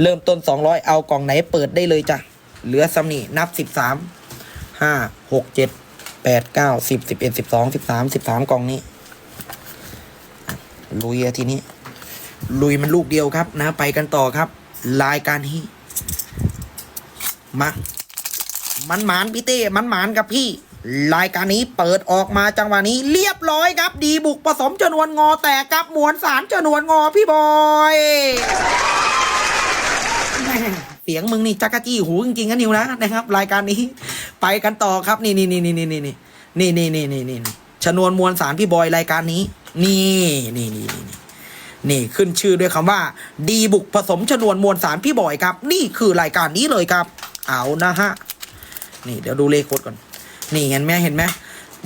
เริ่มต้นสองร้อยเอากล่องไหนเปิดได้เลยจ้ะ เหลือสำนีนับสิบสามห้าหกเจ็ดแปดเก้าสิบสิบเอ็ดสิบสองสิบสามสิบสามกล่องนี้ ลุยทีนี้ ลุยมันลูกเดียวครับนะ ไปกันต่อครับ รายการนี้มา มันหมานพี่เต้ มันหมานกับพี่ รายการนี้เปิดออกมาจังหวะนี้ เรียบร้อยครับ ดีบุกผสมจนวนงอแตกกับมวลสารจนวนงอพี่บอย เสียงมึงนี่จักรจี้หูจริงๆนะนิวนะนะครับ รายการนี้ ไปกันต่อครับ นี่นี่นี่นี่นี่นี่นี่นี่นี่นี่นี่นี่ชนวนมวลสารพี่บอยรายการนี้ นี่นี่นี่นี่นี่นี่ขึ้นชื่อด้วยคำว่า ดีบุกผสมชนวนมวลสารพี่บอยครับ นี่คือรายการนี้เลยครับ เอานะฮะนี่เดี๋ยวดูเลขโคดก่อน นี่เห็นไหมเห็นไหม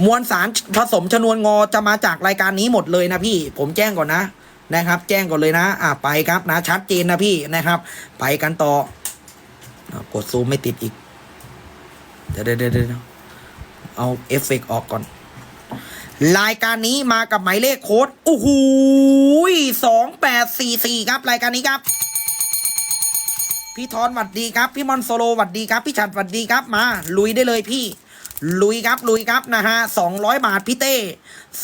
มวลสารผสมชนวนงอจะมาจากรายการนี้หมดเลยนะพี่ ผมแจ้งก่อนนะ นะครับ แจ้งก่อนเลยนะอ่าไปครับนะชัดเจนนะพี่นะครับ ไปกันต่อกดซูมไม่ติดอีก เดี๋ยวเดี๋ยวเดี๋ยวเอาเอฟเฟกต์ออกก่อน รายการนี้มากับหมายเลขโค้ดโอ้โหสองแปดสี่สี่ครับ รายการนี้ครับ พี่ทอนหวัดดีครับ พี่มอนโซโลหวัดดีครับ พี่ฉัดหวัดดีครับ มา ลุยได้เลยพี่ ลุยครับลุยครับนะฮะสองร้อยบาทพี่เต้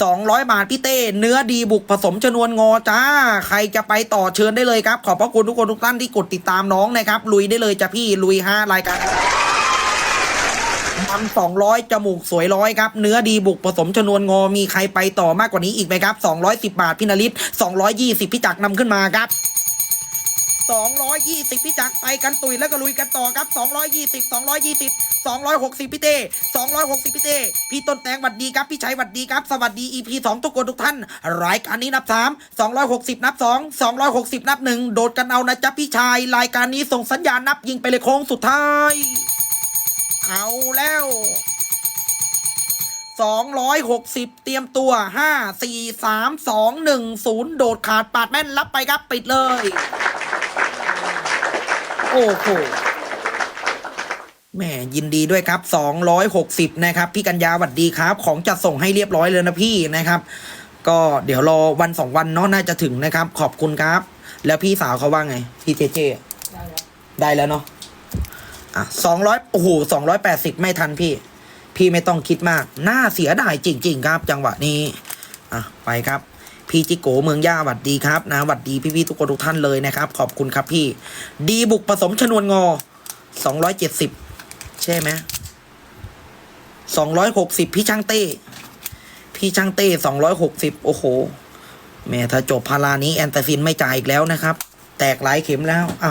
สองร้อยบาทพี่เต้ เนื้อดีบุกผสมชนวนงอจ้า ใครจะไปต่อเชิญได้เลยครับ ขอบพระคุณทุกคนทุกท่านที่กดติดตามน้องนะครับ ลุยได้เลยจ้ะพี่ลุยฮะรายการมันสองร้อยจมูกสวยร้อยครับ เนื้อดีบุกผสมชนวนงอมีใครไปต่อมากกว่านี้อีกไหมครับสองร้อยสิบบาทพี่นฤทธิ์สองร้อยยี่สิบพี่จักนำขึ้นมาครับ 220 พี่จักรไปกันตุยแล้วก็ลุยกันต่อครับ 220 220 260 พี่เต้260 พี่เต้ พี่ต้นแตงหวัดดีครับ พี่ชัยหวัดดีครับ สวัสดี EP 2 ทุกคนทุกท่าน รายการนี้นับ 3 260 นับ 2 260 นับ 1 โดดกันเอานะจ๊ะพี่ชาย รายการนี้ส่งสัญญาณนับยิงไปเลยโค้งสุดท้าย เอาแล้ว260 เตรียมตัว 5 4 3 2 1 0 โดดขาดปาดแม่นรับไปครับ ปิดเลย โอ้โหแหมยินดีด้วยครับ 260 นะครับ พี่กัญญาหวัดดีครับ ของจะส่งให้เรียบร้อยเลยนะพี่นะครับ ก็เดี๋ยวรอวันสองวันเนาะน่าจะถึงนะครับ ขอบคุณครับ แล้วพี่สาวเขาว่าไงพี่เจเจได้แล้วเนาะอะสองร้อยโอ้โหสองร้อยแปดสิบไม่ทันพี่ พี่ไม่ต้องคิดมาก น่าเสียดายจริง ๆ ครับ จังหวะนี้ อะ ไปครับ พี่จิโกเมืองย่าหวัดดีครับนะหวัดดีพี่ๆทุกคนทุกท่านเลยนะครับ ขอบคุณครับพี่ ดีบุกผสมชนวนงอสองร้อยเจ็ดสิบใช่ไหมสองร้อยหกสิบพี่ช่างเต้ พี่ช่างเต้สองร้อยหกสิบโอ้โหแม่ถ้าจบพารานี้แอนตาซินไม่จ่ายอีกแล้วนะครับ แตกหลายเข็มแล้วอ้าว